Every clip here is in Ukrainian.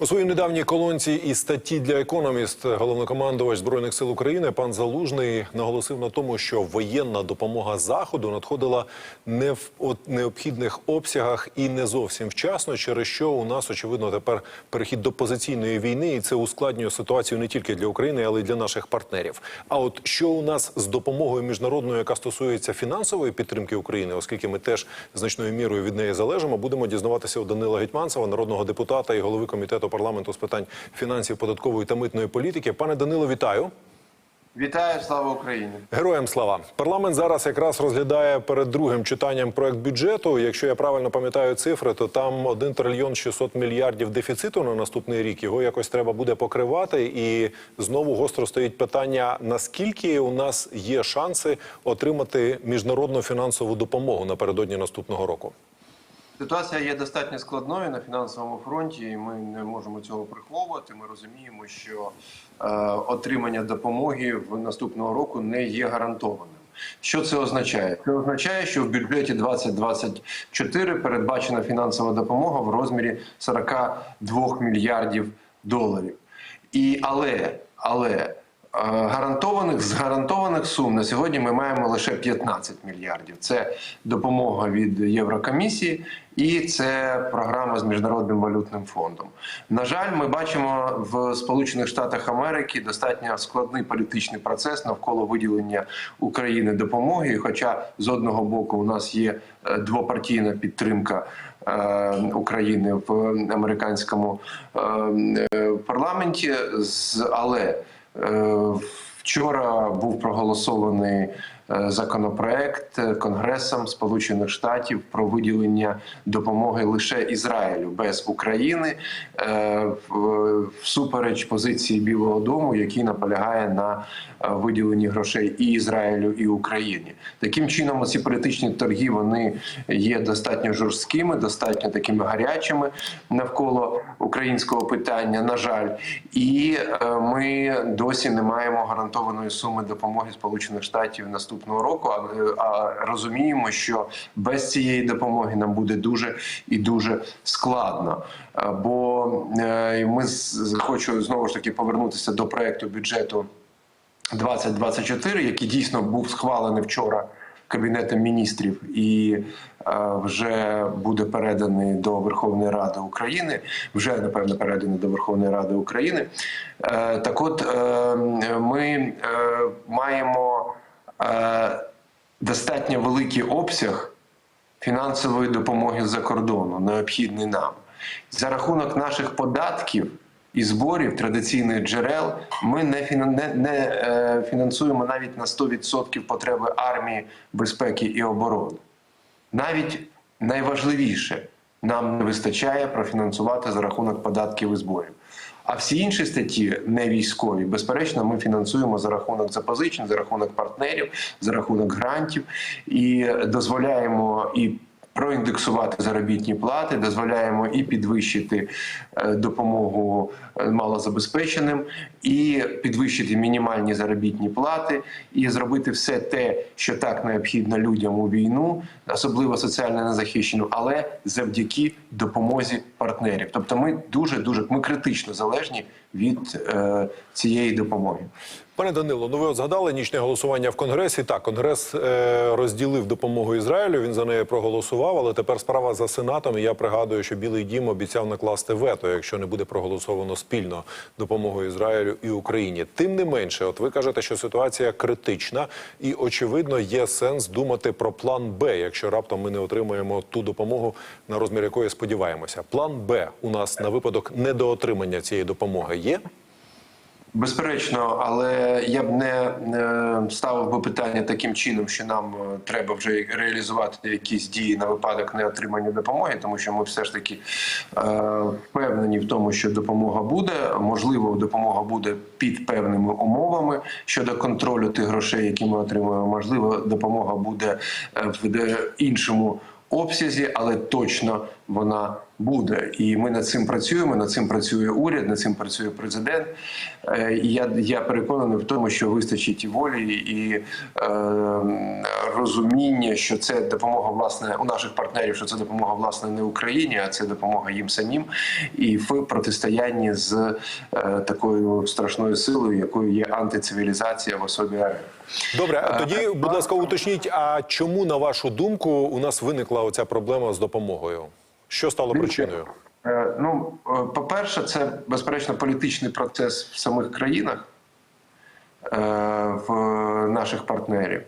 У своїй недавній колонці і статті для економіст головнокомандувач збройних сил України пан Залужний наголосив на тому, що воєнна допомога заходу надходила не в необхідних обсягах і не зовсім вчасно, через що у нас очевидно тепер перехід до позиційної війни, і це ускладнює ситуацію не тільки для України, але й для наших партнерів. А от що у нас з допомогою міжнародною, яка стосується фінансової підтримки України, оскільки ми теж значною мірою від неї залежимо, будемо дізнаватися у Данила Гетьманцева, народного депутата і голови комітету парламенту з питань фінансів, податкової та митної політики. Пане Данило, вітаю. Вітаю, слава Україні! Героям слава парламент зараз якраз розглядає перед другим читанням проект бюджету. Якщо я правильно пам'ятаю цифри, то там 1 трильйон 600 мільярдів дефіциту на наступний рік. Його якось треба буде покривати. І знову гостро стоїть питання: наскільки у нас є шанси отримати міжнародну фінансову допомогу напередодні наступного року? Ситуація є достатньо складною на фінансовому фронті, і ми не можемо цього приховувати. Ми розуміємо, що е, отримання допомоги в наступного року не є гарантованим. Що це означає? Це означає, що в бюджеті 2024 передбачена фінансова допомога в розмірі 42 мільярдів доларів. І але, але гарантованих з гарантованих сум на сьогодні ми маємо лише 15 мільярдів. Це допомога від Єврокомісії і це програма з міжнародним валютним фондом. На жаль, ми бачимо в Сполучених Штатах Америки достатньо складний політичний процес навколо виділення України допомоги. Хоча з одного боку у нас є е, двопартійна підтримка. е, України в американському е, е, парламенті, але в Вчора був проголосований е, законопроект Конгресом Сполучених Штатів про виділення допомоги лише Ізраїлю без України е, всупереч позиції Білого Дому, який наполягає на е, виділенні грошей і Ізраїлю, і Україні. Таким чином, ці політичні торги вони є достатньо жорсткими, достатньо такими гарячими навколо українського питання. На жаль, і ми досі не маємо гарантованої суми допомоги Сполучених Штатів наступного року. А, а розуміємо, що без цієї допомоги нам буде дуже і дуже складно. Бо е, ми хочу знову ж таки повернутися до проекту бюджету 2024, який дійсно був схвалений вчора Кабінетом міністрів і е, вже буде переданий до Верховної Ради України. Вже напевно переданий до Верховної Ради України. Е, так, от е, ми маємо достатньо великий обсяг фінансової допомоги з-за кордону, необхідний нам. За рахунок наших податків і зборів традиційних джерел ми не, не е, фінансуємо навіть на 100% потреби армії, безпеки і оборони. Навіть найважливіше нам не вистачає профінансувати за рахунок податків і зборів. А всі інші статті не військові, безперечно, ми фінансуємо за рахунок запозичень, за рахунок партнерів, за рахунок грантів і дозволяємо і. Проіндексувати заробітні плати, дозволяємо і підвищити е, допомогу е, малозабезпеченим, і підвищити мінімальні заробітні плати, і зробити все те, що так необхідно людям у війну, особливо соціально незахищеним, але завдяки допомозі партнерів. Тобто, ми дуже дуже ми критично залежні від е, цієї допомоги. Пане Данило, ну ви от згадали нічне голосування в Конгресі. Так, Конгрес е, розділив допомогу Ізраїлю. Він за неї проголосував, але тепер справа за сенатом. І я пригадую, що Білий Дім обіцяв накласти вето, якщо не буде проголосовано спільно допомогу Ізраїлю і Україні. Тим не менше, от ви кажете, що ситуація критична, і очевидно є сенс думати про план Б, якщо раптом ми не отримаємо ту допомогу, на розмір якої сподіваємося. План Б у нас на випадок недоотримання цієї допомоги є. Безперечно, але я б не ставив би питання таким чином, що нам е, треба вже реалізувати якісь дії на випадок неотримання допомоги, тому що ми все ж таки е, впевнені в тому, що допомога буде. Можливо, допомога буде під певними умовами щодо контролю тих грошей, які ми отримуємо. Можливо, допомога буде е, в іншому обсязі, але точно вона буде. І ми над цим працюємо. Над цим працює уряд, над цим працює президент. Е, І я, я переконаний в тому, що вистачить і волі, і е, розуміння, що це допомога власне у наших партнерів, що це допомога власне не Україні, а це допомога їм самим, і в протистоянні з е, такою страшною силою, якою є антицивілізація в особі РФ. Добре, тоді, будь ласка, уточніть, а чому, на вашу думку, у нас виникла оця проблема з допомогою? Що стало причиною? Е, Ну, е, по-перше, це безперечно політичний процес в самих країнах е, в наших партнерів.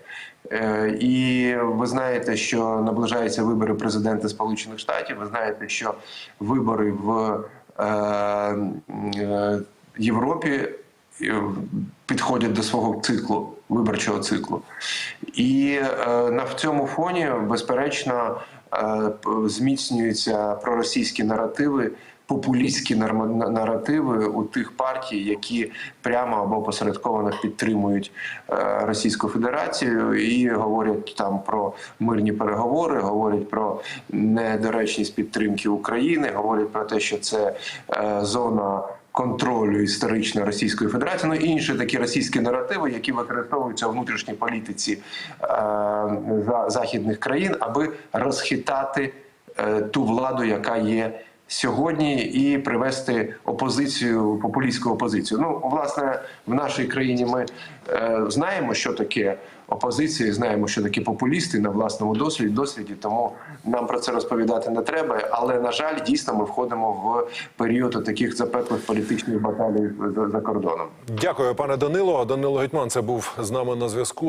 І ви знаєте, що наближаються вибори президента Сполучених Штатів. Ви знаєте, що вибори в Європі підходять до свого циклу, виборчого циклу. І е, на цьому фоні, безперечно, е, зміцнюються проросійські наративи, популістські наративи у тих партій, які прямо або посередковано підтримують е, Російську Федерацію і говорять там про мирні переговори, говорять про недоречність підтримки України, говорять про те, що це зона контролю історично Російської Федерації, ну інші такі російські наративи, які використовуються у внутрішній політиці е, за- західних країн, аби розхитати е, ту владу, яка є сьогодні, і привести опозицію, популістську опозицію. Ну, власне, в нашій країні ми е, знаємо, що таке опозиція, знаємо, що такі популісти на власному досвіді, досвіді, тому нам про це розповідати не треба. Але на жаль, дійсно, ми входимо в період таких запеклих політичних баталій за кордоном. Дякую, пане Данило. Данило Гетьман це був з нами на зв'язку.